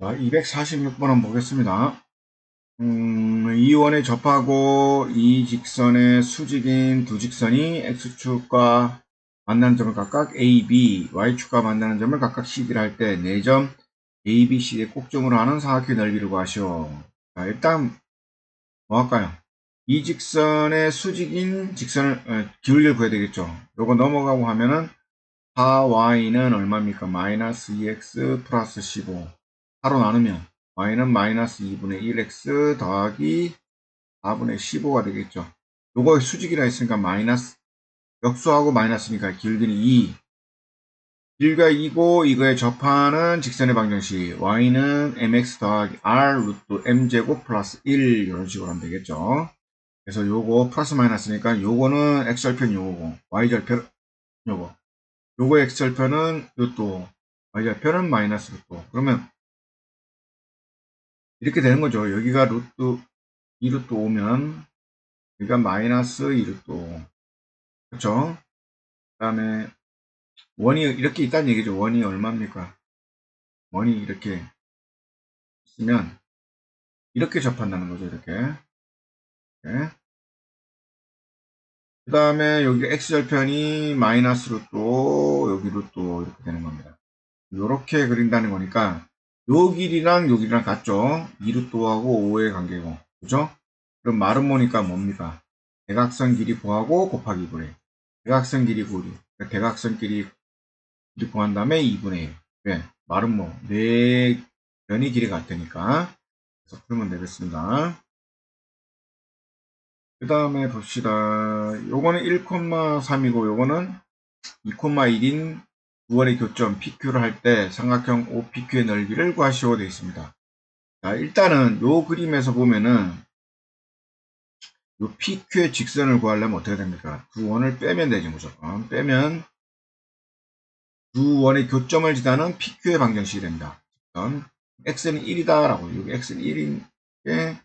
자, 246번 한번 보겠습니다. 음, 이 원에 접하고 이 직선의 수직인 두 직선이 x축과 만나는 점을 각각 AB, y축과 만나는 점을 각각 CD를 할때 4점 A, B, C의 꼭점으로 하는 사각형의 넓이를 구하시오. 자, 일단 뭐 할까요? 이 직선의 수직인 직선을 어, 기울기를 구해야 되겠죠. 요거 넘어가고 하면은 4y는 얼마입니까? 마이너스 2x 플러스 15 4로 나누면 y는 마이너스 2분의 1x 더하기 4분의 15가 되겠죠. 요거 수직이라 했으니까 마이너스 역수하고 마이너스니까 길기는 2 길가 2고 이거에 접하는 직선의 방정식. y는 mx 더하기 r 루트 m제곱 플러스 1 이런 식으로 하면 되겠죠. 그래서 요거 플러스 마이너스니까 요거는 x절편 요거고 y절편 요거. 요거 x절편은 요또 y절편은 마이너스 루트 그러면 이렇게 되는 거죠. 여기가 루트 2루트 5면 여기가 마이너스 2루트 5 그렇죠? 그 다음에 원이 이렇게 있다는 얘기죠. 원이 얼마입니까? 원이 이렇게 있으면 이렇게 접한다는 거죠. 이렇게 네. 그 다음에 여기 x절편이 마이너스 루트 여기 루트 이렇게 되는 겁니다. 이렇게 그린다는 거니까 요 길이랑 요 길이랑 같죠? 2루트하고 5의 관계고 그죠? 그럼 마름모니까 뭡니까? 대각선 길이 구하고 곱하기 2분의 대각선 길이 구리 대각선 길이 길이 구한 다음에 2분의 1 왜? 마름모 네 변이 길이 같으니까 그래서 풀면 되겠습니다. 그 다음에 봅시다. 요거는 1,3이고 요거는 2,1인 9월의 교점 PQ를 할 때 삼각형 OPQ의 넓이를 구하시오 되어 있습니다. 자, 일단은 요 그림에서 보면은 요 PQ의 직선을 구하려면 어떻게 됩니까? 두 원을 빼면 되죠, 무조건. 빼면 두 원의 교점을 지나는 PQ의 방정식이 됩니다. 직선. X는 1이다 라고 여기 X는 1인 게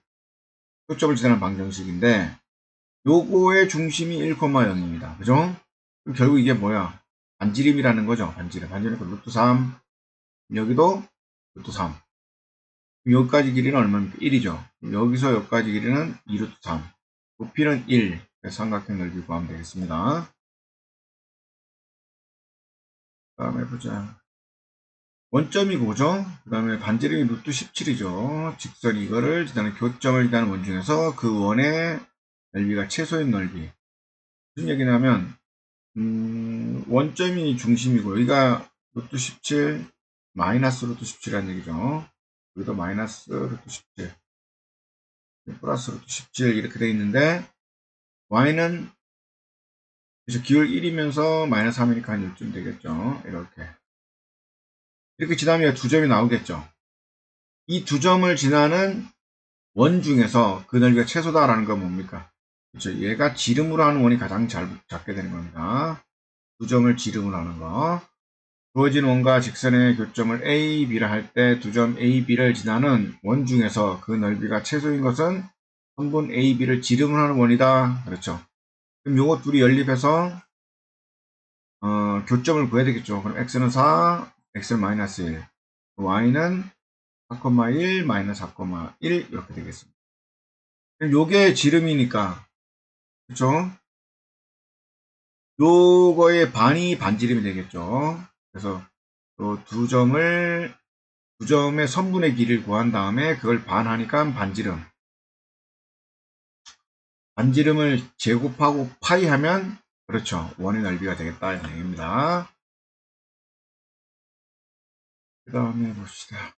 교점을 지나는 방정식인데 요거의 중심이 1,0입니다. 그죠? 결국 이게 뭐야? 반지름이라는 거죠. 반지름. 반지름 그 루트 3. 여기도 루트 3. 여기까지 길이는 얼마입니까? 1이죠. 여기서 여기까지 길이는 2루트 3. 높이는 1. 삼각형 넓이 구하면 되겠습니다. 그 다음에 보자. 원점이고, 그죠? 그 다음에 반지름이 루트 17이죠. 직선이 이거를 지나는 교점을 지나는 원 중에서 그 원의 넓이가 최소인 넓이. 무슨 얘기냐면, 음, 원점이 중심이고 여기가 루트 17 마이너스 루트 17이라는 얘기죠. 여기도 마이너스 루트 17 플러스 루트 17 이렇게 되어 있는데 y는 그래서 기울 1이면서 마이너스 3이니까 한 1쯤 되겠죠. 이렇게 이렇게 지나면 두 점이 나오겠죠. 이 두 점을 지나는 원 중에서 그 넓이가 최소다라는 건 뭡니까? 그렇죠. 얘가 지름으로 하는 원이 가장 잘 잡게 되는 겁니다. 두 점을 지름으로 하는 거. 주어진 원과 직선의 교점을 A, B라 할 때 두 점 A, B를 지나는 원 중에서 그 넓이가 최소인 것은 한분 A, B를 지름으로 하는 원이다. 그렇죠. 그럼 요거 둘이 연립해서 어, 교점을 구해야 되겠죠. 그럼 X는 4, X는 마이너스 1, Y는 4,1, 마이너스 4,1 이렇게 되겠습니다. 요게 지름이니까 그쵸? 요거의 반이 반지름이 되겠죠. 그래서 두 점을 두 점의 선분의 길이를 구한 다음에 그걸 반하니까 반지름. 반지름을 제곱하고 파이 하면 그렇죠. 원의 넓이가 되겠다 이 얘기입니다. 그 다음에 봅시다.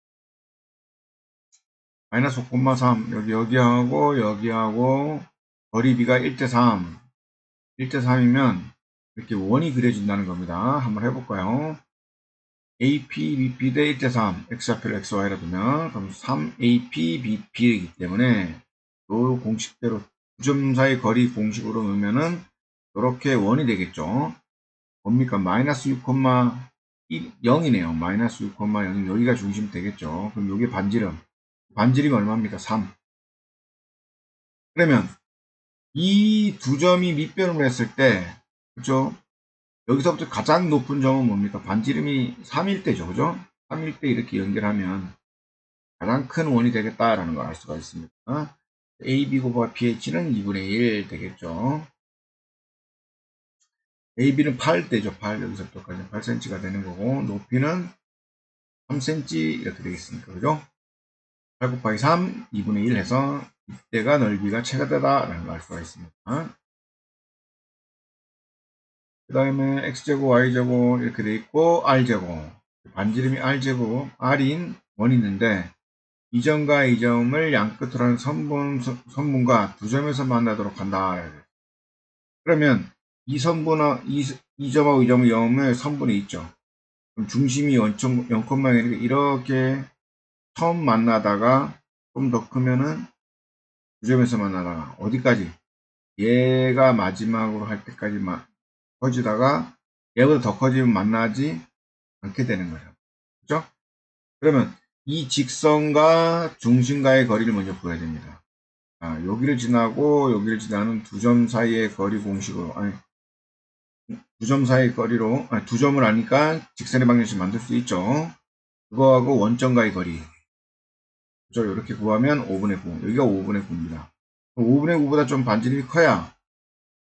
마이너스 5,3 여기 여기하고 여기하고 거리비가 1대3 1대3이면 이렇게 원이 그려진다는 겁니다. 한번 해볼까요? AP, BP 대 1대3 X좌표를 XY라 두면 그럼 3AP, BP이기 때문에 이 공식대로 두점 사이 거리 공식으로 넣으면은 이렇게 원이 되겠죠. 뭡니까? 마이너스 6,0이네요. 마이너스 6,0 여기가 중심 되겠죠. 그럼 여기 반지름 반지름이 얼마입니까? 3 그러면 이 두 점이 밑변을 했을 때, 그죠? 여기서부터 가장 높은 점은 뭡니까? 반지름이 3일 때죠, 그죠? 3일 때 이렇게 연결하면 가장 큰 원이 되겠다라는 걸 알 수가 있습니다. AB 곱하기 BH는 2분의 1 되겠죠. AB는 8 되죠. 8 여기서부터까지 8cm가 되는 거고 높이는 3cm 이렇게 되겠습니까? 그죠? 8 곱하기 3 2분의 1 해서 이때가 넓이가 최대다 라는 걸 알 수가 있습니다. 그 다음에 x제곱, y제곱 이렇게 돼 있고 r제곱 반지름이 r제곱, r인 원이 있는데 이 점과 이 점을 양끝으로 하는 선분, 선분과 두 점에서 만나도록 한다. 그러면 이 선분과 이, 이 점하고 이 점은 0의 선분이 있죠. 그럼 중심이 0,0이니까 이렇게 처음 만나다가 좀 더 크면은 두 점에서 만나다가 어디까지? 얘가 마지막으로 할 때까지만 커지다가 얘보다 더 커지면 만나지 않게 되는 거죠. 그죠? 그러면 이 직선과 중심과의 거리를 먼저 구해야 됩니다. 아, 여기를 지나고 여기를 지나는 두 점 사이의 거리 공식으로 아니 두 점 사이의 거리로 아니, 두 점을 아니까 직선의 방정식 만들 수 있죠. 그거하고 원점과의 거리 그죠? 이렇게 구하면 5분의 9 여기가 5분의 9입니다. 5분의 9보다 좀 반지름이 커야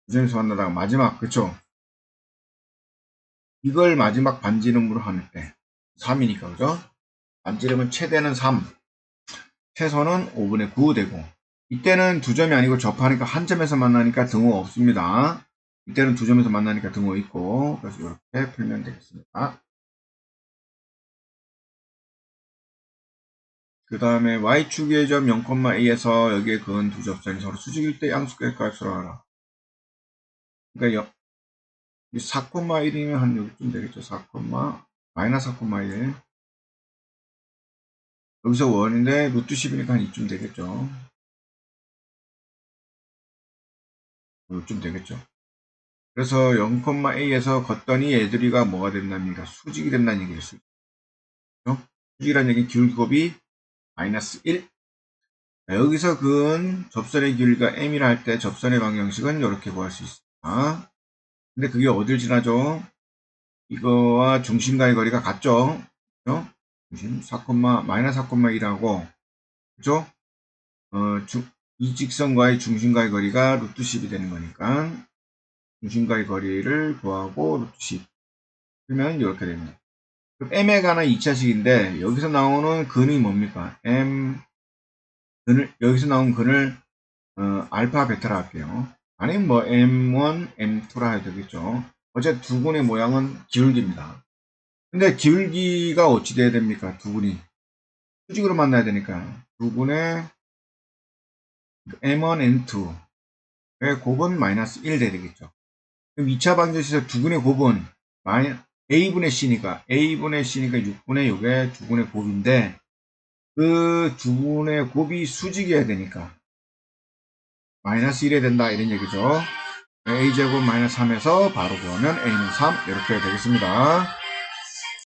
두 점에서 만나다가 마지막 그쵸? 이걸 마지막 반지름으로 하는 때 3이니까 그죠? 반지름은 최대는 3 최소는 5분의 9 되고 이때는 두 점이 아니고 접하니까 한 점에서 만나니까 등호 없습니다. 이때는 두 점에서 만나니까 등호 있고 그래서 이렇게 풀면 되겠습니다. 그 다음에 y축의 점 0,a에서 여기에 그은 두 접선이 서로 수직일 때 양수의 값을 알아. 그러니까 4,1이면 한 여기쯤 되겠죠. 4, 마이너스 4,1 여기서 원인데 루트 10이니까 한 이쯤 되겠죠. 이쯤 되겠죠. 그래서 0,a에서 걷더니 애들이가 뭐가 된답니까? 수직이 된다는 얘기일 수 있죠. 수직이라는 얘기는 기울기곱이 마이너스 1. 여기서 근 접선의 길이가 m이라 할 때 접선의 방정식은 이렇게 구할 수 있습니다. 근데 그게 어딜 지나죠? 이거와 중심과의 거리가 같죠? 그죠? 중심 4, 마이너스 4,1하고 그죠? 어, 주, 이 직선과의 중심과의 거리가 루트 10이 되는 거니까 중심과의 거리를 구하고 루트 10 그러면 이렇게 됩니다. 그럼 m에 관한 2차식인데 여기서 나오는 근이 뭡니까? m 근을 여기서 나온 근을 어, 알파 베타라 할게요. 아니면 뭐 m1, m2라 해야 되겠죠. 어제 두 군의 모양은 기울기입니다. 근데 기울기가 어찌 돼야 됩니까? 두 군이 수직으로 만나야 되니까 두 군의 m1, m2의 곱은 마이너스 1 돼야 되겠죠. 그럼 2차 방정식에서 두 군의 곱은 a분의 c니까 a분의 c니까 6분의 요게 두 군의 곱인데 그두 군의 곱이 수직이어야 되니까 마이너스 1이 된다 이런 얘기죠. a제곱 마이너스 3에서 바로 구하면 a는 3 이렇게 되겠습니다.